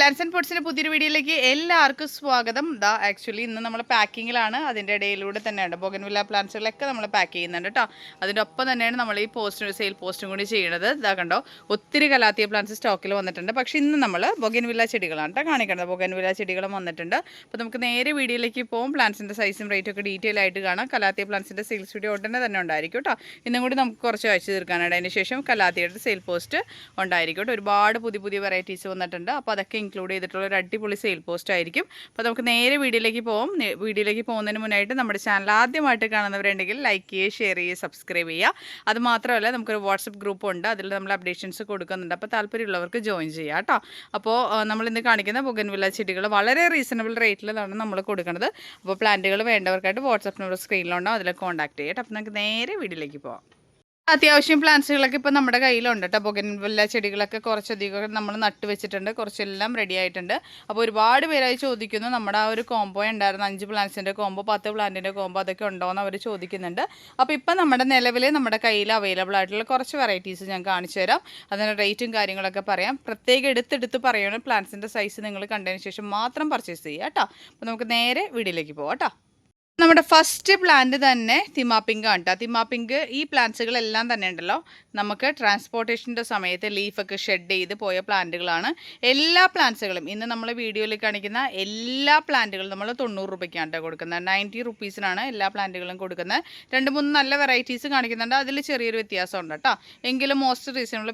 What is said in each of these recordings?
Plans and ഫുഡ്സിന്റെ പുതിയൊരു വീഡിയോയിലേക്ക് എല്ലാവർക്കും സ്വാഗതം. ദാ ആക്ച്വലി ഇന്ന് നമ്മൾ പാക്കിങ്ങിലാണ് അതിന്റെ ഇടയിലൂടെ തന്നെയാണ് ബോഗൻവില്ല പ്ലാന്റ്സുകളൊക്കെ നമ്മൾ പാക്ക് ചെയ്യുന്നുണ്ട് കേട്ടോ അതിന്റെ ഒപ്പം തന്നെയാണ് നമ്മൾ ഈ പോസ്റ്റ് സെയിൽ പോസ്റ്റും കൂടി ചെയ്യുന്നത്. ഇതാ കണ്ടോ ഒത്തിരി കലാത്തിയ പ്ലാന്റ്സ് സ്റ്റോക്കിൽ വന്നിട്ടുണ്ട്. പക്ഷേ ഇന്ന് നമ്മൾ ബൊഗൻവില്ല ചെടികളാണ് കേട്ടോ കാണിക്കുന്നത് ബൊഗൻവില്ല ചെടികളും വന്നിട്ടുണ്ട്. അപ്പോൾ നമുക്ക് നേരെ വീഡിയോയിലേക്ക് പോകും പ്ലാന്റ്സിന്റെ സൈസും റേറ്റും ഒക്കെ ഡീറ്റെയിൽ ആയിട്ട് കാണാം. കലാത്തിയ പ്ലാന്റ്സിന്റെ സെയിൽസ് വീഡിയോ ഉടനെ തന്നെ ഉണ്ടായിരിക്കും കേട്ടോ ഇന്നും കൂടി നമുക്ക് കുറച്ച് അയച്ചു തീർക്കാനായിട്ട് അതിന് ശേഷം കലാത്തിയുടെ സെയിൽ പോസ്റ്റ് ഉണ്ടായിരിക്കും കേട്ടോ ഒരുപാട് പുതിയ പുതിയ വെറൈറ്റീസ് വന്നിട്ടുണ്ട്. അപ്പോൾ അതൊക്കെ ഇൻക്ലൂഡ് ചെയ്തിട്ടുള്ള ഒരു അടിപൊളി സെയിൽ പോസ്റ്റ് ആയിരിക്കും. അപ്പോൾ നമുക്ക് നേരെ വീഡിയോയിലേക്ക് പോകും വീഡിയോയിലേക്ക് പോകുന്നതിന് മുന്നായിട്ട് നമ്മുടെ ചാനൽ ആദ്യമായിട്ട് കാണുന്നവരുണ്ടെങ്കിൽ ലൈക്ക് ചെയ്യുക ഷെയർ ചെയ്യുക സബ്സ്ക്രൈബ് ചെയ്യുക. അത് മാത്രമല്ല നമുക്കൊരു വാട്സപ്പ് ഗ്രൂപ്പ് ഉണ്ട്. അതിൽ നമ്മൾ അപ്ഡേഷൻസ് കൊടുക്കുന്നുണ്ട്. അപ്പോൾ താല്പര്യമുള്ളവർക്ക് ജോയിൻ ചെയ്യാം കേട്ടോ. അപ്പോൾ നമ്മൾ ഇന്ന് കാണിക്കുന്ന ബുഗൻവില്ല ചെടികൾ വളരെ റീസണബിൾ റേറ്റിലാണ് നമ്മൾ കൊടുക്കുന്നത് അപ്പോൾ പ്ലാന്റുകൾ വേണ്ടവർക്കായിട്ട് വാട്സപ്പ് നമ്പർ സ്ക്രീനിലുണ്ടോ അതിൽ കോൺടാക്ട് ചെയ്യട്ടെ അപ്പോൾ നമുക്ക് നേരെ വീഡിയോയിലേക്ക് പോകാം അത്യാവശ്യം പ്ലാന്റ്സുകളൊക്കെ ഇപ്പോൾ നമ്മുടെ കയ്യിലുണ്ട് കേട്ടോ ബൊഗൻവില്ല ചെടികളൊക്കെ കുറച്ചധികം നമ്മൾ നട്ട് വെച്ചിട്ടുണ്ട്. കുറച്ചെല്ലാം റെഡി ആയിട്ടുണ്ട്. അപ്പോൾ ഒരുപാട് പേരായി ചോദിക്കുന്നു. നമ്മുടെ ആ ഒരു കോംബോ ഉണ്ടായിരുന്നു. അഞ്ച് പ്ലാന്റ്സിന്റെ കോംബോ പത്ത് പ്ലാന്റിന്റെ കോംബോ അതൊക്കെ ഉണ്ടോ എന്ന് അവർ ചോദിക്കുന്നുണ്ട്. അപ്പോൾ ഇപ്പം നമ്മുടെ നിലവിൽ നമ്മുടെ കയ്യിൽ അവൈലബിൾ ആയിട്ടുള്ള കുറച്ച് വെറൈറ്റീസ് ഞാൻ കാണിച്ചു തരാം. അതിന്റെ റേറ്റും കാര്യങ്ങളൊക്കെ പറയാം. പ്രത്യേകം എടുത്തെടുത്ത് പറയുകയാണെങ്കിൽ പ്ലാന്റ്സിന്റെ സൈസ് നിങ്ങൾ കണ്ടതിന് ശേഷം മാത്രം പർച്ചേസ് ചെയ്യുക കേട്ടോ അപ്പോൾ നമുക്ക് നേരെ വീഡിയോയിലേക്ക് പോകാം കേട്ടോ നമ്മുടെ ഫസ്റ്റ് പ്ലാന്റ് തന്നെ തിമാപ്പിങ്ക് ആണ് കേട്ടോ തിമാപ്പിങ്ക് ഈ പ്ലാന്റ്സുകളെല്ലാം തന്നെ ഉണ്ടല്ലോ. നമുക്ക് ട്രാൻസ്പോർട്ടേഷന്റെ സമയത്ത് ലീഫൊക്കെ ഷെഡ് ചെയ്ത് പോയ പ്ലാന്റുകളാണ് എല്ലാ പ്ലാന്റ്സുകളും ഇന്ന് നമ്മൾ വീഡിയോയിൽ കാണിക്കുന്ന എല്ലാ പ്ലാന്റുകളും നമ്മൾ തൊണ്ണൂറ് രൂപയ്ക്കാണ് കേട്ടോ കൊടുക്കുന്നത്. നയന്റി റുപ്പീസിനാണ് എല്ലാ പ്ലാന്റുകളും കൊടുക്കുന്നത്. രണ്ട് മൂന്ന് നല്ല വെറൈറ്റീസ് കാണിക്കുന്നുണ്ട്. അതിൽ ചെറിയൊരു വ്യത്യാസം ഉണ്ട് കേട്ടോ എങ്കിലും മോസ്റ്റ് റീസണബിൾ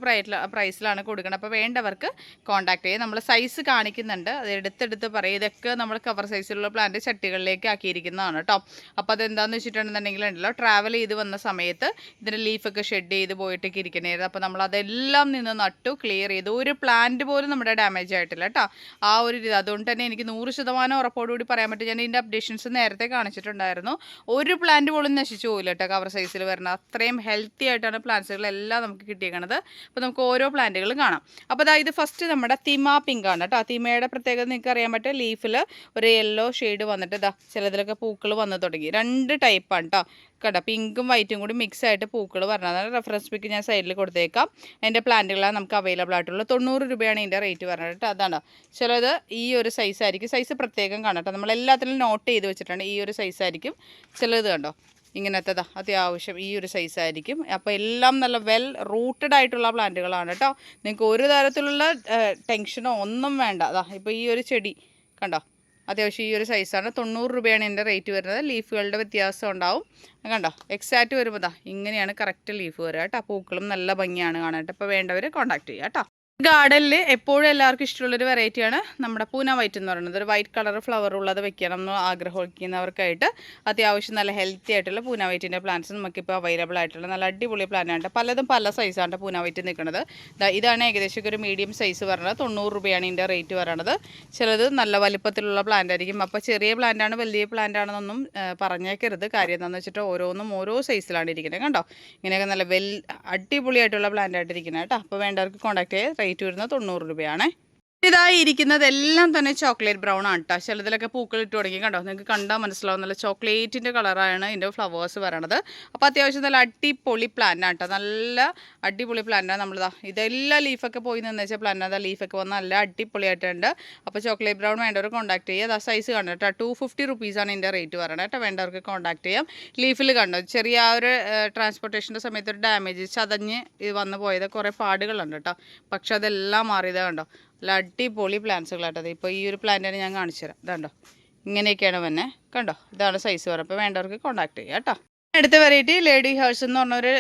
പ്രൈസിലാണ് കൊടുക്കുന്നത്. അപ്പോൾ വേണ്ടവർക്ക് കോൺടാക്ട് ചെയ്യുക നമ്മൾ സൈസ് കാണിക്കുന്നുണ്ട്. അത് എടുത്തെടുത്ത് പറയും. ഇതൊക്കെ നമ്മൾ കവർ സൈസിലുള്ള പ്ലാന്റ് ചട്ടികളിലേക്ക് ആക്കിയിരിക്കുന്നതാണ് കേട്ടോ അപ്പോൾ അതെന്താണെന്ന് വെച്ചിട്ടുണ്ടെന്നുണ്ടെങ്കിൽ ഉണ്ടല്ലോ ട്രാവൽ ചെയ്ത് വന്ന സമയത്ത് ഇതിന്റെ ലീഫൊക്കെ ഷെഡ് ചെയ്ത് പോയിട്ടൊക്കെ ഇരിക്കണായിരുന്നു. അപ്പോൾ നമ്മൾ അതെല്ലാം നിന്ന് നട്ടു ക്ലിയർ ചെയ്തു. ഒരു പ്ലാന്റ് പോലും നമ്മുടെ ഡാമേജ് ആയിട്ടില്ല കേട്ടോ. ആ ഒരു രീതി. അതുകൊണ്ട് തന്നെ എനിക്ക് നൂറ് ശതമാനം ഉറപ്പോടുകൂടി പറയാൻ പറ്റും. ഞാൻ ഇതിന്റെ അപ്ഡേഷൻസ് നേരത്തെ കാണിച്ചിട്ടുണ്ടായിരുന്നു. ഒരു പ്ലാന്റ് പോലും നശിച്ചു പോയില്ല കേട്ടോ കവർ സൈസിൽ വരുന്ന. അത്രയും ഹെൽത്തി ആയിട്ടാണ് പ്ലാന്റ്സുകളെല്ലാം നമുക്ക് കിട്ടിയേക്കണത്. അപ്പോൾ നമുക്ക് ഓരോ പ്ലാന്റുകളും കാണാം. അപ്പോൾ അതായത് ഫസ്റ്റ് നമ്മുടെ തിമ പിങ്ക് ആണ് കേട്ടോ. തിമയുടെ പ്രത്യേകത നിങ്ങൾക്ക് അറിയാൻ പറ്റും ലീഫിൽ ഒരു യെല്ലോ ഷെയ്ഡ് വന്നിട്ട് ഇതാ ചിലതിലൊക്കെ പൂക്കൾ വന്ന് തുടങ്ങി. രണ്ട് ടൈപ്പാണ് കേട്ടോ കേട്ടോ പിങ്കും വൈറ്റും കൂടി മിക്സ് ആയിട്ട് പൂക്കൾ പറഞ്ഞതാണ് റെഫറൻസ് പിക്ക് ഞാൻ സൈഡിൽ കൊടുത്തേക്കാം. എന്റെ പ്ലാന്റുകളാണ് നമുക്ക് അവൈലബിൾ ആയിട്ടുള്ളത്. തൊണ്ണൂറ് രൂപയാണ് ഇതിന്റെ റേറ്റ് പറഞ്ഞത് കേട്ടോ അതാണ്. ചിലത് ഈ ഒരു സൈസ് ആയിരിക്കും. സൈസ് പ്രത്യേകം കാണാം കേട്ടോ നമ്മൾ എല്ലാത്തിലും നോട്ട് ചെയ്ത് വെച്ചിട്ടുണ്ട് ഈ ഒരു സൈസ് ആയിരിക്കും. ചിലത് കണ്ടോ? ഇങ്ങനത്തേതാ. അത്യാവശ്യം ഈ ഒരു സൈസ് ആയിരിക്കും. അപ്പോൾ എല്ലാം നല്ല വെൽ റൂട്ടഡ് ആയിട്ടുള്ള പ്ലാന്റുകളാണ് കേട്ടോ നിങ്ങൾക്ക് ഒരു തരത്തിലുള്ള ടെൻഷനോ ഒന്നും വേണ്ട. അതാ ഇപ്പോൾ ഈ ഒരു ചെടി കണ്ടോ? അത്യാവശ്യം ഈ ഒരു സൈസാണ് തൊണ്ണൂറ് രൂപയാണ് എന്റെ റേറ്റ് വരുന്നത്. ലീഫുകളുടെ വ്യത്യാസം ഉണ്ടാവും. കണ്ടോ? എക്സാക്റ്റ് വരുമ്പോൾ ഇങ്ങനെയാണ് കറക്റ്റ് ലീഫ് വരിക കേട്ടോ. പൂക്കളും നല്ല ഭംഗിയാണ് കാണാനായിട്ട്. അപ്പോൾ വേണ്ടവർ കോൺടാക്ട് ചെയ്യുക കേട്ടോ. ഗാർഡനിൽ എപ്പോഴും എല്ലാവർക്കും ഇഷ്ടമുള്ളൊരു വെറൈറ്റിയാണ് നമ്മുടെ പൂന വൈറ്റ് എന്ന് പറയുന്നത്. ഒരു വൈറ്റ് കളർ ഫ്ലവർ ഉള്ളത് വെക്കണം എന്ന് ആഗ്രഹിക്കുന്നവർക്കായിട്ട് അത്യാവശ്യം നല്ല ഹെൽത്തി ആയിട്ടുള്ള പൂന വൈറ്റിന്റെ പ്ലാന്റ്സ് നമുക്കിപ്പോൾ അവൈലബിൾ ആയിട്ടുള്ള നല്ല അടിപൊളി പ്ലാന്റാണ് പലതും പല സൈസാണ് പൂന വൈറ്റ് നിൽക്കുന്നത്. ഇതാണ് ഏകദേശം ഒരു മീഡിയം സൈസ് പറയുന്നത് തൊണ്ണൂറ് രൂപയാണ് ഇതിന്റെ റേറ്റ് പറയണത്. ചിലത് നല്ല വലിപ്പത്തിലുള്ള പ്ലാന്റ് ആയിരിക്കും. അപ്പോൾ ചെറിയ പ്ലാന്റാണ് വലിയ പ്ലാന്റ് ആണെന്നൊന്നും പറഞ്ഞേക്കരുത്. കാര്യം എന്താണെന്ന് വെച്ചിട്ട് ഓരോന്നും ഓരോ സൈസിലാണ് ഇരിക്കുന്നത്. കണ്ടോ? ഇങ്ങനെയൊക്കെ നല്ല വെൽ അടിപൊളിയായിട്ടുള്ള പ്ലാന്റ് ആയിട്ടിരിക്കുന്നത് കേട്ടോ. അപ്പോൾ വേണ്ടവർക്ക് കോൺടാക്ട് ചെയ്ത് റേറ്റ് വരുന്നത് തൊണ്ണൂറ് രൂപയാണേ. ഇതായി ഇരിക്കുന്നതെല്ലാം തന്നെ ചോക്ലേറ്റ് ബ്രൗൺ ആണ് കേട്ടോ ചിലതിലൊക്കെ പൂക്കൾ ഇട്ട് തുടങ്ങി. കണ്ടോ? നിങ്ങൾക്ക് കണ്ടാൽ മനസ്സിലാവും. നല്ല ചോക്ലേറ്റിന്റെ കളറാണ് ഇതിന്റെ ഫ്ലവേഴ്സ് വരണത്. അപ്പോൾ അത്യാവശ്യം നല്ല അടിപൊളി പ്ലാന്റ് ആണ് കേട്ടോ നല്ല അടിപൊളി പ്ലാന്റാണ് നമ്മളിതാ. ഇതെല്ലാം ലീഫൊക്കെ പോയി നിന്ന് വെച്ചാൽ പ്ലാന്റ് അതാ ലീഫൊക്കെ വന്ന് നല്ല അടിപൊളിയായിട്ടുണ്ട്. അപ്പോൾ ചോക്ലേറ്റ് ബ്രൗൺ വേണ്ടവർ കോൺടാക്ട് ചെയ്യുക. അതാ സൈസ് കണ്ടോ കേട്ടോ ടു ഫിഫ്റ്റി റുപ്പീസാണ് ഇതിന്റെ റേറ്റ് പറയണത് കേട്ടോ വേണ്ടവർക്ക് കോൺടാക്ട് ചെയ്യാം. ലീഫിൽ കണ്ടോ? ചെറിയ ആ ഒരു ട്രാൻസ്പോർട്ടേഷന്റെ സമയത്ത് ഒരു ഡാമേജ് ചതഞ്ഞ് വന്ന് പോയത് കുറേ പാടുകളുണ്ട് കേട്ടോ പക്ഷെ അതെല്ലാം മാറിയത് കണ്ടോ? നല്ല അടിപൊളി പ്ലാന്റ്സുകളാട്ടോ ഇപ്പോൾ ഈ ഒരു പ്ലാന്റിനെ ഞാൻ കാണിച്ചു തരാം ഇതാണ്ടോ. ഇങ്ങനെയൊക്കെയാണ് വന്നെ. കണ്ടോ? ഇതാണ് സൈസ് പറയുക അപ്പോൾ വേണ്ടവർക്ക് കോൺടാക്ട് ചെയ്യാം കേട്ടോ. അടുത്ത വെറൈറ്റി ലേഡി ഹേഴ്സ് എന്ന് പറഞ്ഞൊരു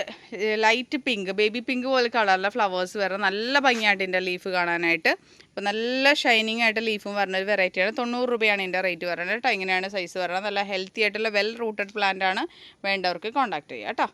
ലൈറ്റ് പിങ്ക് ബേബി പിങ്ക് പോലെ കളറിലെ ഫ്ലവേഴ്സ് വരെ നല്ല ഭംഗിയായിട്ട് ഇതിന്റെ ലീഫ് കാണാനായിട്ട്. അപ്പോൾ നല്ല ഷൈനിങ് ആയിട്ട് ലീഫും വരുന്ന ഒരു വെറൈറ്റിയാണ് തൊണ്ണൂറ് രൂപയാണ് ഇതിന്റെ റേറ്റ് പറയുന്നത് കേട്ടോ. ഇങ്ങനെയാണ് സൈസ് പറയുന്നത് നല്ല ഹെൽത്തി ആയിട്ടുള്ള വെൽ റൂട്ടഡ് പ്ലാന്റ് ആണ്. വേണ്ടവർക്ക് കോൺടാക്ട് ചെയ്യുക കേട്ടോ.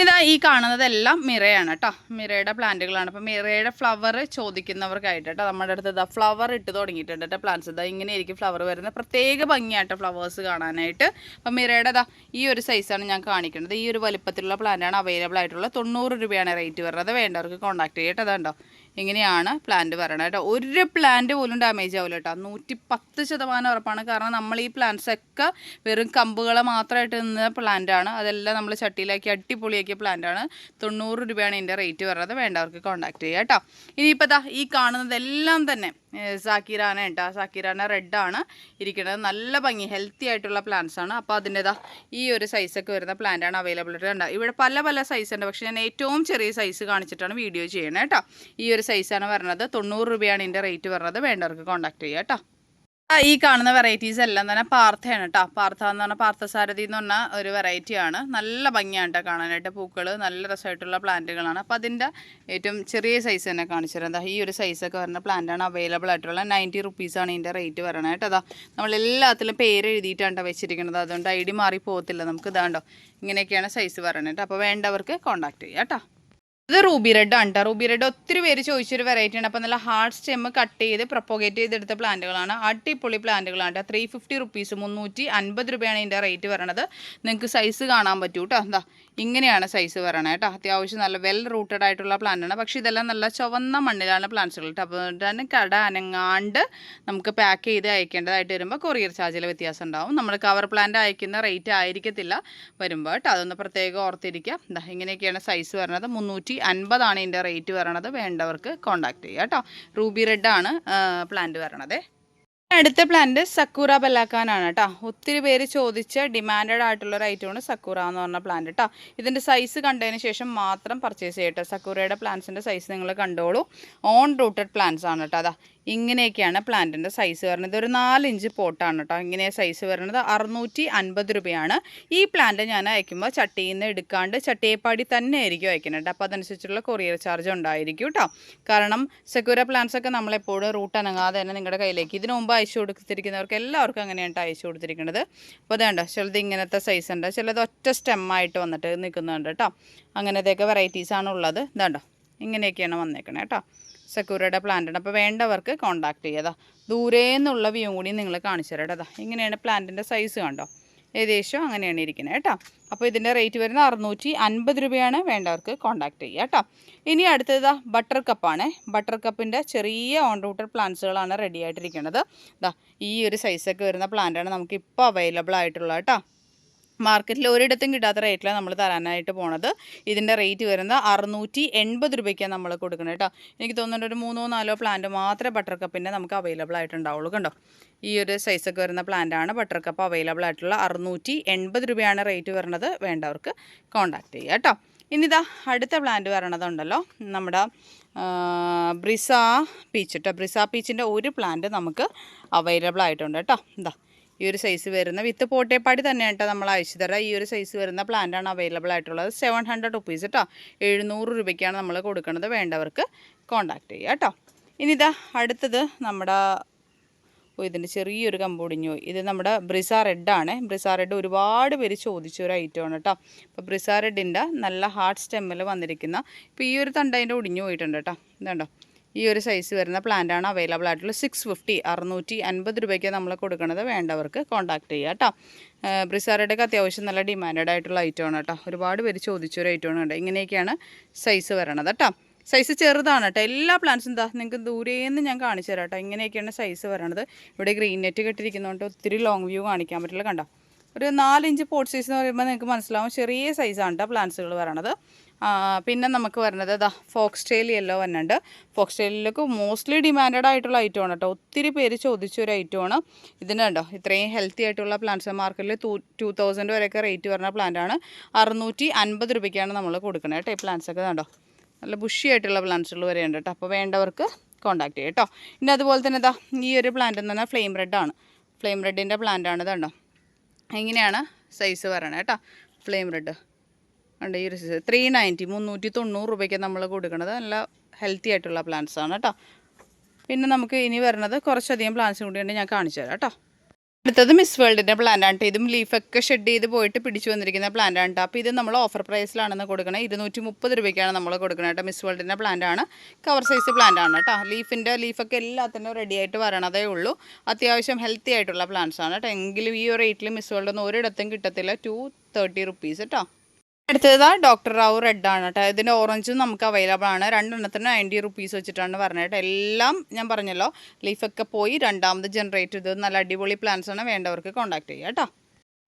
ഇതാ ഈ കാണുന്നതെല്ലാം മിറയാണ് കേട്ടോ മിറയുടെ പ്ലാന്റുകളാണ്. അപ്പോൾ മിറയുടെ ഫ്ലവർ ചോദിക്കുന്നവർക്കായിട്ട് കേട്ടോ നമ്മുടെ അടുത്ത് ഇതാ ഫ്ലവർ ഇട്ട് തുടങ്ങിയിട്ടുണ്ട് കേട്ടോ പ്ലാന്റ്സ് ഇതാ ഇങ്ങനെയായിരിക്കും ഫ്ലവർ വരുന്നത്. പ്രത്യേക ഭംഗിയായിട്ട് ഫ്ലവേഴ്സ് കാണാനായിട്ട്. അപ്പോൾ മിറയുടെ ഇതാ ഈ ഒരു സൈസാണ് ഞാൻ കാണിക്കുന്നത്. ഈ ഒരു വലിപ്പത്തിലുള്ള പ്ലാന്റാണ് അവൈലബിൾ ആയിട്ടുള്ളത്. തൊണ്ണൂറ് രൂപയാണ് റേറ്റ് വരുന്നത്. വേണ്ടവർക്ക് കോൺടാക്ട് ചെയ്യട്ടെ. അതുണ്ടോ ഇങ്ങനെയാണ് പ്ലാന്റ് പറയണത് കേട്ടോ. ഒരു പ്ലാന്റ് പോലും ഡാമേജ് ആവില്ല കേട്ടോ. നൂറ്റി പത്ത് ശതമാനം ഉറപ്പാണ്. കാരണം നമ്മൾ ഈ പ്ലാന്റ്സ് ഒക്കെ വെറും കമ്പുകളെ മാത്രമായിട്ട് നിന്ന പ്ലാന്റ് ആണ്. അതെല്ലാം നമ്മൾ ചട്ടിയിലാക്കി അടിപൊളിയാക്കിയ പ്ലാന്റ് ആണ്. തൊണ്ണൂറ് രൂപയാണ് ഇതിന്റെ റേറ്റ് വരുന്നത് വേണ്ടവർക്ക് കോൺടാക്ട് ചെയ്യുക കേട്ടോ. ഇനിയിപ്പോൾ ഈ കാണുന്നതെല്ലാം തന്നെ സാക്കിറാന കേട്ടോ സാക്കിറാന റെഡാണ് ഇരിക്കുന്നത്. നല്ല ഭംഗി ഹെൽത്തി ആയിട്ടുള്ള പ്ലാന്റ്സ് ആണ്. അപ്പോൾ അതിന്റെതാ ഈ ഒരു സൈസൊക്കെ വരുന്ന പ്ലാന്റ് ആണ് അവൈലബിൾ ഉണ്ട് ഇവിടെ പല പല സൈസ് ഉണ്ട്. പക്ഷേ ഞാൻ ഏറ്റവും ചെറിയ സൈസ് കാണിച്ചിട്ടാണ് വീഡിയോ ചെയ്യണേ കേട്ടോ. ഈ ഒരു സൈസാണ് വരുന്നത് തൊണ്ണൂറ് രൂപയാണ് ഇതിന്റെ റേറ്റ് വരുന്നത് വേണ്ടവർക്ക് കോൺടാക്ട് ചെയ്യാം കേട്ടോ. ഈ കാണുന്ന വെറൈറ്റീസ് എല്ലാം തന്നെ പാർത്ഥയാണ് കേട്ടോ പാർത്ഥ എന്ന് പറഞ്ഞാൽ പാർത്ഥസാരഥി എന്ന് പറഞ്ഞ ഒരു വെറൈറ്റിയാണ് നല്ല ഭംഗിയാണ് കേട്ടോ കാണാനായിട്ട് പൂക്കൾ നല്ല രസമായിട്ടുള്ള പ്ലാന്റുകളാണ്. അപ്പോൾ അതിന്റെ ഏറ്റവും ചെറിയ സൈസ് തന്നെ കാണിച്ചു തരാം ഈ ഒരു സൈസൊക്കെ വരുന്ന പ്ലാന്റാണ് അവൈലബിൾ ആയിട്ടുള്ള നയന്റി റുപ്പീസാണ് ഇതിന്റെ റേറ്റ് വരണത് കേട്ടോ അതാ നമ്മൾ എല്ലാത്തിലും പേര് എഴുതിയിട്ടാണ് ട്ടോ വെച്ചിരിക്കുന്നത്. അതുകൊണ്ട് ഐ ഡി മാറി പോകത്തില്ല നമുക്ക് ഇതാണ്ടോ ഇങ്ങനെയൊക്കെയാണ് സൈസ് കേട്ടോ അപ്പോൾ വേണ്ടവർക്ക് കോൺടാക്ട് ചെയ്യാം കേട്ടോ ഇത് റൂബി റെഡ് ആണ് കേട്ടോ റൂബി റെഡ് ഒത്തിരി പേര് ചോദിച്ചൊരു വെറൈറ്റി ആണ്. അപ്പോൾ നല്ല ഹാർഡ് സ്റ്റെം കട്ട് ചെയ്ത് പ്രൊപ്പോഗേറ്റ് ചെയ്തെടുത്ത പ്ലാന്റുകളാണ്. അടിപൊളി പ്ലാന്റുകളാണ് കേട്ടോ ത്രീ ഫിഫ്റ്റി റുപ്പീസ് മുന്നൂറ്റി അൻപത് രൂപയാണ് ഇതിന്റെ റേറ്റ് വരണത്. നിങ്ങൾക്ക് സൈസ് കാണാൻ പറ്റൂ കേട്ടോ എന്താ ഇങ്ങനെയാണ് സൈസ് പറയണത് കേട്ടോ. അത്യാവശ്യം നല്ല വെൽ റൂട്ടഡ് ആയിട്ടുള്ള പ്ലാന്റ് ആണ്. പക്ഷേ ഇതെല്ലാം നല്ല ചുവന്ന മണ്ണിലാണ് പ്ലാന്റ്സുകൾ കേട്ടോ അപ്പോൾ തന്നെ കട അനങ്ങാണ്ട് നമുക്ക് പാക്ക് ചെയ്ത് അയക്കേണ്ടതായിട്ട് വരുമ്പോൾ കൊറിയർ ചാർജിൽ വ്യത്യാസം ഉണ്ടാവും. നമ്മൾ കവർ പ്ലാന്റ് അയക്കുന്ന റേറ്റ് ആയിരിക്കത്തില്ല വരുമ്പോൾ കേട്ടോ. അതൊന്ന് പ്രത്യേകം ഓർത്തിരിക്കുക. എന്താ ഇങ്ങനെയൊക്കെയാണ് സൈസ് വരുന്നത് മുന്നൂറ്റി അൻപതാണ് ഇതിന്റെ റേറ്റ് വരണത്. വേണ്ടവർക്ക് കോൺടാക്ട് ചെയ്യുക കേട്ടോ. റൂബി ആണ് പ്ലാന്റ് വരണത്. അടുത്ത പ്ലാന്റ് സക്കൂറ ബല്ലാക്കാനാണ് കേട്ടോ ഒത്തിരി പേര് ചോദിച്ച ഡിമാൻഡഡ് ആയിട്ടുള്ള ഒരു ഐറ്റമാണ് സക്കൂറ എന്ന് പറഞ്ഞ പ്ലാന്റ് കേട്ടോ ഇതിന്റെ സൈസ് കണ്ടതിന് ശേഷം മാത്രം പർച്ചേസ് ചെയ്യട്ടെ. സക്കൂറയുടെ പ്ലാന്റ്സിന്റെ സൈസ് നിങ്ങൾ കണ്ടോളൂ. ഓൺ റൂട്ടഡ് പ്ലാന്റ്സ് ആണ് കേട്ടോ അതാ ഇങ്ങനെയൊക്കെയാണ് പ്ലാന്റിന്റെ സൈസ് വരുന്നത്. ഒരു നാലിഞ്ച് പോട്ടാണ് കേട്ടോ ഇങ്ങനെ സൈസ് വരുന്നത്. അറുന്നൂറ്റി അൻപത് രൂപയാണ്. ഈ പ്ലാന്റ് ഞാൻ അയക്കുമ്പോൾ ചട്ടിയിൽ നിന്ന് എടുക്കാണ്ട് ചട്ടിയേപ്പാടി തന്നെ ആയിരിക്കും അയക്കുന്നത് അപ്പോൾ അതനുസരിച്ചുള്ള കൊറിയർ ചാർജ് ഉണ്ടായിരിക്കും കേട്ടോ കാരണം സെക്യൂര പ്ലാന്റ്സ് ഒക്കെ നമ്മളെപ്പോഴും റൂട്ട് അനങ്ങാതെ തന്നെ നിങ്ങളുടെ കയ്യിലേക്ക് ഇതിനു മുമ്പ് അയച്ചു കൊടുത്തിരിക്കുന്നവർക്ക് എല്ലാവർക്കും അങ്ങനെയാണ് അയച്ചു കൊടുത്തിരിക്കുന്നത്. അപ്പോൾ അതേണ്ട ചിലത് ഇങ്ങനത്തെ സൈസ് ഉണ്ട്. ചിലത് ഒറ്റ സ്റ്റെമ്മായിട്ട് വന്നിട്ട് നിൽക്കുന്നുണ്ട് കേട്ടോ അങ്ങനത്തെയൊക്കെ വെറൈറ്റീസാണ് ഉള്ളത്. ഇതാണ്ടോ ഇങ്ങനെയൊക്കെയാണ് വന്നേക്കണേ കേട്ടോ സെക്യൂരിയുടെ പ്ലാന്റാണ് അപ്പോൾ വേണ്ടവർക്ക് കോൺടാക്റ്റ് ചെയ്യാതാ ദൂരെ നിന്നുള്ള വ്യൂ കൂടി നിങ്ങൾ കാണിച്ചു തരാം കേട്ടോ ഇങ്ങനെയാണ് പ്ലാന്റിന്റെ സൈസ് കണ്ടോ? ഏകദേശം അങ്ങനെയാണ് ഇരിക്കുന്നത് കേട്ടോ അപ്പോൾ ഇതിന്റെ റേറ്റ് വരുന്നത് അറുന്നൂറ്റി അൻപത് രൂപയാണ്. വേണ്ടവർക്ക് കോൺടാക്റ്റ് ചെയ്യുക കേട്ടോ ഇനി അടുത്തത് ബട്ടർ കപ്പാണ് ബട്ടർ കപ്പിന്റെ ചെറിയ ഓൺ റൂട്ടർ പ്ലാന്റ്സുകളാണ് റെഡി ആയിട്ടിരിക്കുന്നത് ദാ ഈ ഒരു സൈസൊക്കെ വരുന്ന പ്ലാന്റാണ് നമുക്ക് ഇപ്പോൾ അവൈലബിൾ ആയിട്ടുള്ളത് കേട്ടോ മാർക്കറ്റിൽ ഒരിടത്തും കിട്ടാത്ത റേറ്റിലാണ് നമ്മൾ തരാനായിട്ട് പോണത്. ഇതിന്റെ റേറ്റ് വരുന്നത് അറുന്നൂറ്റി എൺപത് രൂപയ്ക്കാണ് നമ്മൾ കൊടുക്കുന്നത് കേട്ടോ. എനിക്ക് തോന്നുന്നുണ്ട് ഒരു മൂന്നോ നാലോ പ്ലാന്റ് മാത്രമേ ബട്ടർ കപ്പിന്റെ നമുക്ക് അവൈലബിൾ ആയിട്ടുണ്ടാവുള്ളൂ കണ്ടോ. ഈ ഒരു സൈസൊക്കെ വരുന്ന പ്ലാന്റാണ് ബട്ടർ കപ്പ് അവൈലബിൾ ആയിട്ടുള്ള അറുന്നൂറ്റി എൺപത് രൂപയാണ് റേറ്റ് വരുന്നത്. വേണ്ടവർക്ക് കോൺടാക്ട് ചെയ്യുക കേട്ടോ. ഇനിതാ അടുത്ത പ്ലാന്റ് വരണതുണ്ടല്ലോ. നമ്മുടെ ബ്രിസ പീച്ച് കേട്ടോ ബ്രിസ പീച്ചിന്റെ ഒരു പ്ലാന്റ് നമുക്ക് അവൈലബിൾ ആയിട്ടുണ്ട് കേട്ടോ. എന്താ ഈ ഒരു സൈസ് വരുന്ന വിത്ത് പോട്ടേപ്പാടി തന്നെ കേട്ടോ നമ്മൾ അയച്ചു തരാം ഈ ഒരു സൈസ് വരുന്ന പ്ലാന്റാണ് അവൈലബിൾ ആയിട്ടുള്ളത്. സെവൻ ഹൺഡ്രഡ് റുപ്പീസ് കേട്ടോ എഴുന്നൂറ് രൂപയ്ക്കാണ് നമ്മൾ കൊടുക്കുന്നത് വേണ്ടവർക്ക് കോൺടാക്റ്റ് ചെയ്യുക കേട്ടോ ഇനി ഇതാ അടുത്തത് നമ്മുടെ ഓ ഇതിന്റെ ചെറിയൊരു കമ്പൊടിഞ്ഞു പോയി. ഇത് നമ്മുടെ ബ്രിസ റെഡാണ് ബ്രിസ റെഡ് ഒരുപാട് പേര് ചോദിച്ച ഒരു ഐറ്റമാണ് കേട്ടോ അപ്പോൾ ബ്രിസ റെഡിന്റെ നല്ല ഹാർഡ് സ്റ്റെമ്മിൽ വന്നിരിക്കുന്ന ഇപ്പോൾ ഈ ഒരു തണ്ട അതിന്റെ ഒടിഞ്ഞു പോയിട്ടുണ്ട് കേട്ടോ ഇതുണ്ടോ? ഈ ഒരു സൈസ് വരുന്ന പ്ലാന്റാണ് അവൈലബിൾ ആയിട്ടുള്ളത് സിക്സ് ഫിഫ്റ്റി അറുന്നൂറ്റി അൻപത് രൂപയ്ക്ക് നമ്മൾ കൊടുക്കുന്നത് വേണ്ടവർക്ക് കോൺടാക്ട് ചെയ്യുക കേട്ടോ ബ്രിസാറയുടെയൊക്കെ അത്യാവശ്യം നല്ല ഡിമാൻഡഡ് ആയിട്ടുള്ള ഐറ്റം ആണ് കേട്ടോ ഒരുപാട് പേര് ചോദിച്ചൊരു ആണ് കേട്ടോ ഇങ്ങനെയൊക്കെയാണ് സൈസ് വരണത് കേട്ടോ സൈസ് ചെറുതാണ് കേട്ടോ എല്ലാ പ്ലാന്റ്സും എന്താ നിങ്ങൾക്ക് ദൂരേന്ന് ഞാൻ കാണിച്ചു തരാം കേട്ടോ ഇങ്ങനെയൊക്കെയാണ് സൈസ് വരണത്. ഇവിടെ ഗ്രീൻ നെറ്റ് കെട്ടിരിക്കുന്നതുകൊണ്ട് ഒത്തിരി ലോങ് വ്യൂ കാണിക്കാൻ പറ്റില്ല കണ്ടോ. ഒരു നാലിഞ്ച് പോട്ട് സൈസ് എന്ന് പറയുമ്പോൾ നിങ്ങൾക്ക് മനസ്സിലാവും ചെറിയ സൈസാണ് കേട്ടോ പ്ലാന്റ്സുകൾ വരണത്. പിന്നെ നമുക്ക് വരുന്നത് ദാ ഫോക്സ് ടെയിൽ യെല്ലോ വന്നുണ്ട് ഫോക്സ് മോസ്റ്റ്ലി ഡിമാൻഡഡ് ആയിട്ടുള്ള ഐറ്റം ആണ് കേട്ടോ. ഒത്തിരി പേര് ചോദിച്ച ഒരു ആണ്. ഇതിന് കണ്ടോ ഇത്രയും ഹെൽത്തി ആയിട്ടുള്ള പ്ലാന്റ്സ് മാർക്കറ്റിൽ ടു തൗസൻഡ് വരെയൊക്കെ റേറ്റ് വരുന്ന പ്ലാന്റ് ആണ്. അറുന്നൂറ്റി അൻപത് രൂപയ്ക്കാണ് നമ്മൾ കൊടുക്കുന്നത് കേട്ടോ ഈ പ്ലാന്റ്സ് ഒക്കെ കണ്ടോ. നല്ല ബുഷി ആയിട്ടുള്ള പ്ലാന്റ്സുകൾ വരെ ഉണ്ട് കേട്ടോ. അപ്പോൾ വേണ്ടവർക്ക് കോൺടാക്ട് ചെയ്യാം കേട്ടോ. ഇനി അതുപോലെ തന്നെ ഇതാ ഈ ഒരു പ്ലാന്റ് എന്ന് പറഞ്ഞാൽ ഫ്ലെയിം റെഡാണ് ഫ്ലെയിം റെഡിന്റെ പ്ലാന്റ് ആണ് ഇതുണ്ടോ എങ്ങനെയാണ് സൈസ് പറയണത് കേട്ടോ. ഫ്ലെയിം റെഡ് ഉണ്ട് ഈ ഒരു സൈസ് ത്രീ നയന്റി മുന്നൂറ്റി തൊണ്ണൂറ് രൂപയ്ക്ക് നമ്മൾ കൊടുക്കുന്നത് നല്ല ഹെൽത്തി ആയിട്ടുള്ള പ്ലാന്റ്സ് ആണ് കേട്ടോ പിന്നെ നമുക്ക് ഇനി വരുന്നത് കുറച്ചധികം പ്ലാന്റ്സ് കൂടി ഉണ്ട് ഞാൻ കാണിച്ചു തരാം കേട്ടോ അടുത്തത് മിസ് വേൾഡിന്റെ പ്ലാന്റാണ്. ഇതും ലീഫൊക്കെ ഷെഡ് ചെയ്ത് പോയിട്ട് പിടിച്ചു വന്നിരിക്കുന്ന പ്ലാന്റ് ആണ് ട്ടോ. അപ്പോൾ ഇത് നമ്മൾ ഓഫർ പ്രൈസിലാണെന്ന് കൊടുക്കണത് ഇരുന്നൂറ്റി മുപ്പത് രൂപയ്ക്കാണ് നമ്മൾ കൊടുക്കുന്നത് കേട്ടോ മിസ് വേൾഡിന്റെ പ്ലാന്റ് ആണ്. കവർ സൈസ് പ്ലാന്റ് ആണ് കേട്ടോ ലീഫിന്റെ ലീഫൊക്കെ എല്ലാത്തിനും റെഡി ആയിട്ട് വരണതേ ഉള്ളൂ. അത്യാവശ്യം ഹെൽത്തി ആയിട്ടുള്ള പ്ലാന്റ്സ് ആണ് കേട്ടോ എങ്കിലും ഈ റേറ്റിൽ മിസ് വേൾഡ് ഒന്നും ഒരിടത്തും കിട്ടത്തില്ല. ടു തേർട്ടി റുപ്പീസ് കേട്ടോ അടുത്തത് ഡോക്ടർ റാവു റെഡ് ആണ് കേട്ടോ. ഇതിന്റെ ഓറഞ്ചും നമുക്ക് അവൈലബിൾ ആണ്. രണ്ടെണ്ണത്തിന് നയന്റി റുപ്പീസ് വെച്ചിട്ടാണ് പറഞ്ഞത് കേട്ടോ. എല്ലാം ഞാൻ പറഞ്ഞല്ലോ. ലീഫൊക്കെ പോയി രണ്ടാമത് ജനറേറ്റ് ചെയ്തത്. നല്ല അടിപൊളി പ്ലാൻസ് ആണ്. വേണ്ടവർക്ക് കോൺടാക്ട് ചെയ്യുക കേട്ടോ.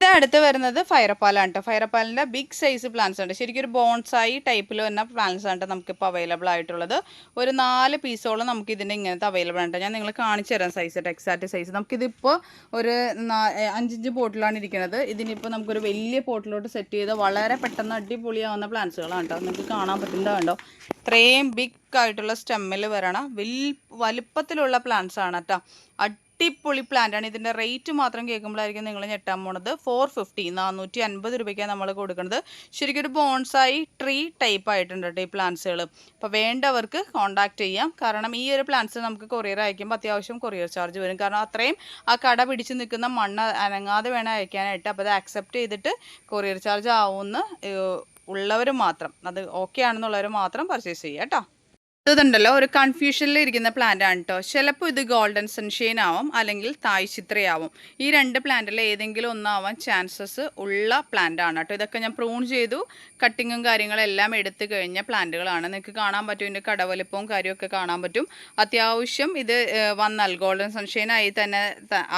ഇത് അടുത്ത് വരുന്നത് ഫയറപ്പാലാണ് കേട്ടോ ഫയറപ്പാലിന്റെ ബിഗ് സൈസ് പ്ലാന്റ്സ് ഉണ്ട് ശരിക്കും ഒരു ബോൺസായി ടൈപ്പിൽ വരുന്ന പ്ലാന്റ്സ് ആണ് നമുക്കിപ്പോൾ അവൈലബിൾ ആയിട്ടുള്ളത്. ഒരു നാല് പീസോളം നമുക്ക് ഇതിന്റെ ഇങ്ങനത്തെ അവൈലബിൾ ആണ്. ഞാൻ നിങ്ങൾ കാണിച്ചു തരാം സൈസ് എക്സാക്റ്റ് സൈസ് നമുക്കിതിപ്പോൾ ഒരു അഞ്ചഞ്ച് പോട്ടിലാണ് ഇരിക്കുന്നത്. ഇതിനിപ്പോൾ നമുക്കൊരു വലിയ പോട്ടിലോട്ട് സെറ്റ് ചെയ്ത് വളരെ പെട്ടെന്ന് അടിപൊളിയാവുന്ന പ്ലാന്റ്സുകളാണ് കേട്ടോ നിങ്ങൾക്ക് കാണാൻ പറ്റുന്നത് കണ്ടോ? ഇത്രയും ബിഗ് ആയിട്ടുള്ള സ്റ്റെമ്മിൽ വരണ വലിയ വലുപ്പത്തിലുള്ള പ്ലാന്റ്സ് ആണ് കേട്ടോ അടിപൊളി പ്ലാന്റ് ആണ്. ഇതിന്റെ റേറ്റ് മാത്രം കേൾക്കുമ്പോഴായിരിക്കും നിങ്ങൾ ഞെട്ടാൻ പോണത്. ഫോർ ഫിഫ്റ്റി നാനൂറ്റി അൻപത് രൂപയ്ക്കാണ് നമ്മൾ കൊടുക്കുന്നത് ശരിക്കും ഒരു ബോൺസായി ട്രീ ടൈപ്പ് ആയിട്ടുണ്ട് കേട്ടോ ഈ പ്ലാന്റ്സുകൾ അപ്പോൾ വേണ്ടവർക്ക് കോൺടാക്റ്റ് ചെയ്യാം. കാരണം ഈ ഒരു പ്ലാന്റ്സ് നമുക്ക് കൊറിയർ അയക്കുമ്പോൾ അത്യാവശ്യം കൊറിയർ ചാർജ് വരും. കാരണം അത്രയും ആ കട പിടിച്ച് നിൽക്കുന്ന മണ്ണ് അനങ്ങാതെ വേണം അയക്കാനായിട്ട്. അപ്പോൾ അത് ആക്സെപ്റ്റ് ചെയ്തിട്ട് കൊറിയർ ചാർജ് ആവുമെന്ന് ഉള്ളവർ മാത്രം. അത് ഓക്കെ ആണെന്നുള്ളവർ മാത്രം പർച്ചേസ് ചെയ്യുക കേട്ടോ. ഇതുണ്ടല്ലോ ഒരു കൺഫ്യൂഷനിൽ ഇരിക്കുന്ന പ്ലാന്റ് ആണ് കേട്ടോ ചിലപ്പോൾ ഇത് ഗോൾഡൻ സൺഷെയിൻ ആവും അല്ലെങ്കിൽ തായ് ചിത്രയാവും. ഈ രണ്ട് പ്ലാന്റിൽ ഏതെങ്കിലും ഒന്നാവാൻ ചാൻസസ് ഉള്ള പ്ലാന്റ് ആണ് കേട്ടോ ഇതൊക്കെ ഞാൻ പ്രൂൺ ചെയ്തു കട്ടിങ്ങും കാര്യങ്ങളെല്ലാം എടുത്തു കഴിഞ്ഞ പ്ലാന്റുകളാണ് നിങ്ങൾക്ക് കാണാൻ പറ്റും ഇതിന്റെ കടവലിപ്പവും കാര്യമൊക്കെ കാണാൻ പറ്റും. അത്യാവശ്യം ഇത് വന്നാൽ ഗോൾഡൻ സൺഷെയിൻ ആയി തന്നെ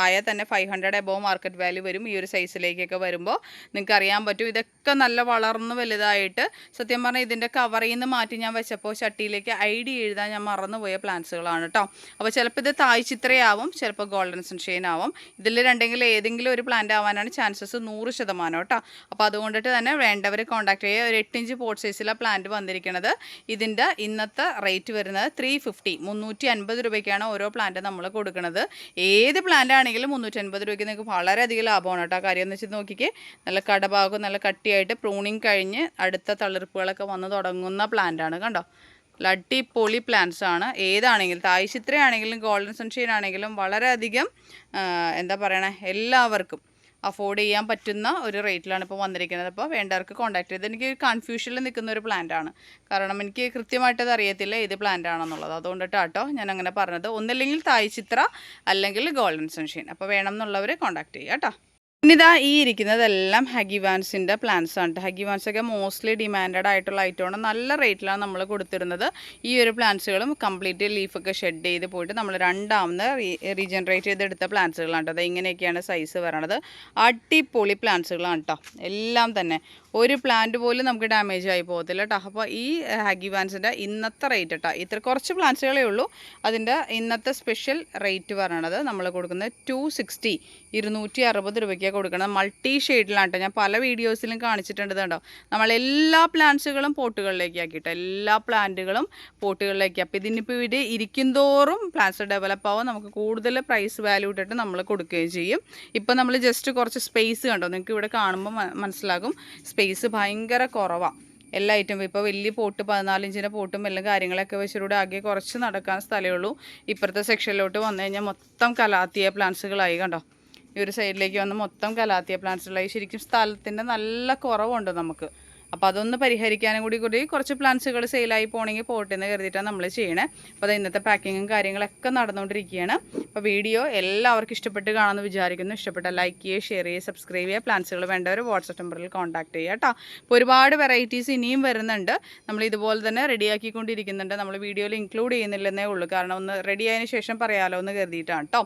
ആയ തന്നെ five hundred above market value വരും ഈ ഒരു സൈസിലേക്കൊക്കെ വരുമ്പോൾ നിങ്ങൾക്ക് അറിയാൻ പറ്റും ഇതൊക്കെ നല്ല വളർന്ന് വലുതായിട്ട്. സത്യം പറഞ്ഞാൽ ഇതിന്റെ കവറിൽ നിന്ന് മാറ്റി ഞാൻ വെച്ചപ്പോൾ ചട്ടിയിലേക്ക് ഐ ഡി എഴുതാൻ ഞാൻ മറന്നുപോയ പ്ലാന്റ്സുകളാണ് കേട്ടോ അപ്പോൾ ചിലപ്പോൾ ഇത് തായ് ചിത്രയാവും ചിലപ്പോൾ ഗോൾഡൻ സൺഷെയിൻ ആവും ഇതിൽ രണ്ടെങ്കിലും ഏതെങ്കിലും ഒരു പ്ലാന്റ് ആവാനാണ് ചാൻസസ് നൂറ് ശതമാനം കേട്ടോ അപ്പോൾ അതുകൊണ്ടിട്ട് തന്നെ വേണ്ടവർ കോൺടാക്ട് ചെയ്യുക. ഒരു എട്ടിഞ്ച് പോട്ട് സൈസിലാണ് പ്ലാന്റ് വന്നിരിക്കുന്നത് ഇതിന്റെ ഇന്നത്തെ റേറ്റ് വരുന്നത് ത്രീ ഫിഫ്റ്റി മുന്നൂറ്റി അൻപത് രൂപയ്ക്കാണ് ഓരോ പ്ലാന്റ് നമ്മൾ കൊടുക്കുന്നത് ഏത് പ്ലാന്റ് ആണെങ്കിലും മുന്നൂറ്റി അൻപത് രൂപയ്ക്ക് നിങ്ങൾക്ക് വളരെയധികം ലാഭമാണ് കേട്ടോ കാര്യം എന്ന് വെച്ചാൽ നോക്കിക്കേ നല്ല കടഭാഗം നല്ല കട്ടിയായിട്ട് പ്രൂണിങ് കഴിഞ്ഞ് അടുത്ത തളിർപ്പുകളൊക്കെ വന്ന് തുടങ്ങുന്ന പ്ലാന്റാണ് കണ്ടോ. അടിപൊളി പ്ലാന്റ്സ് ആണ്. ഏതാണെങ്കിലും തായ്ശിത്രയാണെങ്കിലും ഗോൾഡൻ സൺഷൈൻ ആണെങ്കിലും വളരെയധികം എന്താ പറയണേ എല്ലാവർക്കും അഫോർഡ് ചെയ്യാൻ പറ്റുന്ന ഒരു റേറ്റിലാണ് ഇപ്പോൾ വന്നിരിക്കുന്നത്. അപ്പോൾ വേണ്ടവർക്ക് കോൺടാക്ട് ചെയ്ത് എനിക്ക് കൺഫ്യൂഷനിൽ നിൽക്കുന്ന ഒരു പ്ലാന്റ് ആണ്. കാരണം എനിക്ക് കൃത്യമായിട്ട് അത് അറിയത്തില്ല ഏത് പ്ലാന്റ് ആണെന്നുള്ളത്. അതുകൊണ്ടിട്ടാട്ടോ ഞാൻ അങ്ങനെ പറഞ്ഞത്. ഒന്നില്ലെങ്കിൽ തായ് ചിത്ര അല്ലെങ്കിൽ ഗോൾഡൻ സൺഷൈൻ അപ്പോൾ വേണം എന്നുള്ളവർ കോൺടാക്ട് ചെയ്യുക കേട്ടോ. ഇനിതാ ഈ ഇരിക്കുന്നതെല്ലാം ഹഗിവാൻസിന്റെ പ്ലാന്റ്സ് ആണ് ഹഗി ഹഗിവാൻസ് ഒക്കെ മോസ്റ്റ്ലി ഡിമാൻഡഡ് ആയിട്ടുള്ള ഐറ്റമാണ് നല്ല റേറ്റിലാണ് നമ്മൾ കൊടുത്തിരുന്നത്. ഈ ഒരു പ്ലാന്റ്സുകളും കംപ്ലീറ്റ് ലീഫൊക്കെ ഷെഡ് ചെയ്ത് പോയിട്ട് നമ്മൾ രണ്ടാമത് റീജനറേറ്റ് ചെയ്തെടുത്ത പ്ലാന്റ്സുകളാണ് കേട്ടോ അത് ഇങ്ങനെയൊക്കെയാണ് സൈസ് വരണത് അടിപൊളി പ്ലാന്റ്സുകളാണ് കേട്ടോ എല്ലാം തന്നെ. ഒരു പ്ലാന്റ് പോലും നമുക്ക് ഡാമേജ് ആയി പോകത്തില്ല കേട്ടോ അപ്പോൾ ഈ ഹഗിവാൻസിന്റെ ഇന്നത്തെ റേറ്റ് കേട്ടോ ഇത്ര കുറച്ച് പ്ലാന്റ്സുകളേ ഉള്ളൂ. അതിന്റെ ഇന്നത്തെ സ്പെഷ്യൽ റേറ്റ് പറയണത് നമ്മൾ കൊടുക്കുന്നത് ടു സിക്സ്റ്റി ഇരുന്നൂറ്റി അറുപത് രൂപയ്ക്കാണ് കൊടുക്കുന്നത് മൾട്ടി ഷെയ്ഡിലാണ് കേട്ടോ ഞാൻ പല വീഡിയോസിലും കാണിച്ചിട്ടുണ്ട് കേട്ടോ. നമ്മൾ എല്ലാ പ്ലാന്റ്സുകളും പോട്ടുകളിലേക്ക് ആക്കിയിട്ട് എല്ലാ പ്ലാന്റുകളും പോട്ടുകളിലേക്ക്. അപ്പോൾ ഇതിനിപ്പോൾ ഇവിടെ ഇരിക്കുന്തോറും പ്ലാന്റ്സ് ഡെവലപ്പ് ആവും. നമുക്ക് കൂടുതൽ പ്രൈസ് വാല്യൂ ഇട്ടിട്ട് നമ്മൾ കൊടുക്കുകയും ചെയ്യും. ഇപ്പോൾ നമ്മൾ ജസ്റ്റ് കുറച്ച് സ്പേസ് കണ്ടോ? നിങ്ങൾക്ക് ഇവിടെ കാണുമ്പോൾ മനസ്സിലാകും. സ്പേസ് ഭയങ്കര കുറവാണ് എല്ലാ ഐറ്റം ഇപ്പോൾ വലിയ പോട്ട് പതിനാലിഞ്ചിന്റെ പോട്ടും എല്ലാം കാര്യങ്ങളൊക്കെ വെച്ചിലൂടെ ആകെ കുറച്ച് നടക്കാൻ സ്ഥലമേ ഉള്ളൂ. ഇപ്പുറത്തെ സെക്ഷനിലോട്ട് വന്നു കഴിഞ്ഞാൽ മൊത്തം കലാത്തിയ പ്ലാന്റ്സുകളായി കണ്ടോ? ഈ ഒരു സൈഡിലേക്ക് വന്ന് മൊത്തം കലാത്തിയ ഈ ശരിക്കും സ്ഥലത്തിന്റെ നല്ല കുറവുണ്ട് നമുക്ക്. അപ്പോൾ അതൊന്ന് പരിഹരിക്കാനും കൂടി കൂടി കുറച്ച് പ്ലാന്റ്സുകൾ സെയിലായി പോകണമെങ്കിൽ പോട്ടെ എന്ന് കരുതിയിട്ടാണ് നമ്മൾ ചെയ്യണേ. അപ്പോൾ അത് ഇന്നത്തെ പാക്കിങ്ങും കാര്യങ്ങളൊക്കെ നടന്നുകൊണ്ടിരിക്കുകയാണ്. അപ്പോൾ വീഡിയോ എല്ലാവർക്കും ഇഷ്ടപ്പെട്ട് കാണുമെന്ന് വിചാരിക്കുന്നു. ഇഷ്ടപ്പെട്ട ലൈക്ക് ചെയ്യുക ഷെയർ ചെയ്യുക സബ്സ്ക്രൈബ് ചെയ്യുക. പ്ലാന്റ്സുകൾ വേണ്ടവർ വാട്സപ്പ് നമ്പറിൽ കോൺടാക്ട് ചെയ്യുക കേട്ടോ. അപ്പോൾ ഒരുപാട് വെറൈറ്റീസ് ഇനിയും വരുന്നുണ്ട്. നമ്മൾ ഇതുപോലെ തന്നെ റെഡിയാക്കിക്കൊണ്ടിരിക്കുന്നുണ്ട് നമ്മൾ വീഡിയോയിൽ ഇൻക്ലൂഡ് ചെയ്യുന്നില്ലെന്നേ ഉള്ളൂ. കാരണം ഒന്ന് റെഡി ആയതിനു ശേഷം പറയാമല്ലോ എന്ന് കരുതിയിട്ടാണ് കേട്ടോ.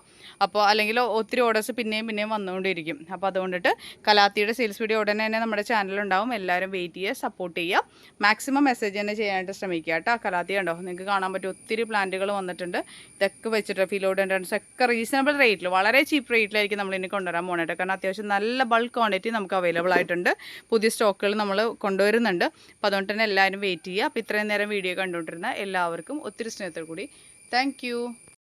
അപ്പോൾ അല്ലെങ്കിൽ ഒത്തിരി ഓർഡേഴ്സ് പിന്നെയും പിന്നെയും വന്നുകൊണ്ടിരിക്കും. അപ്പോൾ അതുകൊണ്ടിട്ട് കലാത്തിയുടെ സെയിൽസ് വീഡിയോ ഉടനെ തന്നെ നമ്മുടെ ചാനലുണ്ടാവും എല്ലാവരും വെയിറ്റ് ചെയ്യുക സപ്പോർട്ട് ചെയ്യുക മാക്സിമം മെസ്സേജ് തന്നെ ചെയ്യാനായിട്ട് ശ്രമിക്കുക കേട്ടോ. കലാത്തി കണ്ടോ? നിങ്ങൾക്ക് കാണാൻ പറ്റും ഒത്തിരി പ്ലാന്റുകൾ വന്നിട്ടുണ്ട്. ഇതൊക്കെ വെച്ചിട്ട് ഫിലോഡൻഡൻസ് ഒക്കെ റീസണബിൾ റേറ്റിൽ വളരെ ചീപ്പ് റേറ്റിലായിരിക്കും നമ്മൾ ഇനി കൊണ്ടുവരാൻ പോകണേട്ടോ കാരണം അത്യാവശ്യം നല്ല ബൾക്ക് ക്വാണ്ടിറ്റി നമുക്ക് അവൈലബിൾ ആയിട്ടുണ്ട്. പുതിയ സ്റ്റോക്കുകൾ നമ്മൾ കൊണ്ടുവരുന്നുണ്ട്. അപ്പോൾ അതുകൊണ്ട് തന്നെ എല്ലാവരും വെയിറ്റ് ചെയ്യുക. അപ്പോൾ ഇത്രയും നേരം വീഡിയോ കണ്ടുകൊണ്ടിരുന്ന എല്ലാവർക്കും ഒത്തിരി സ്നേഹത്തോടു കൂടി താങ്ക്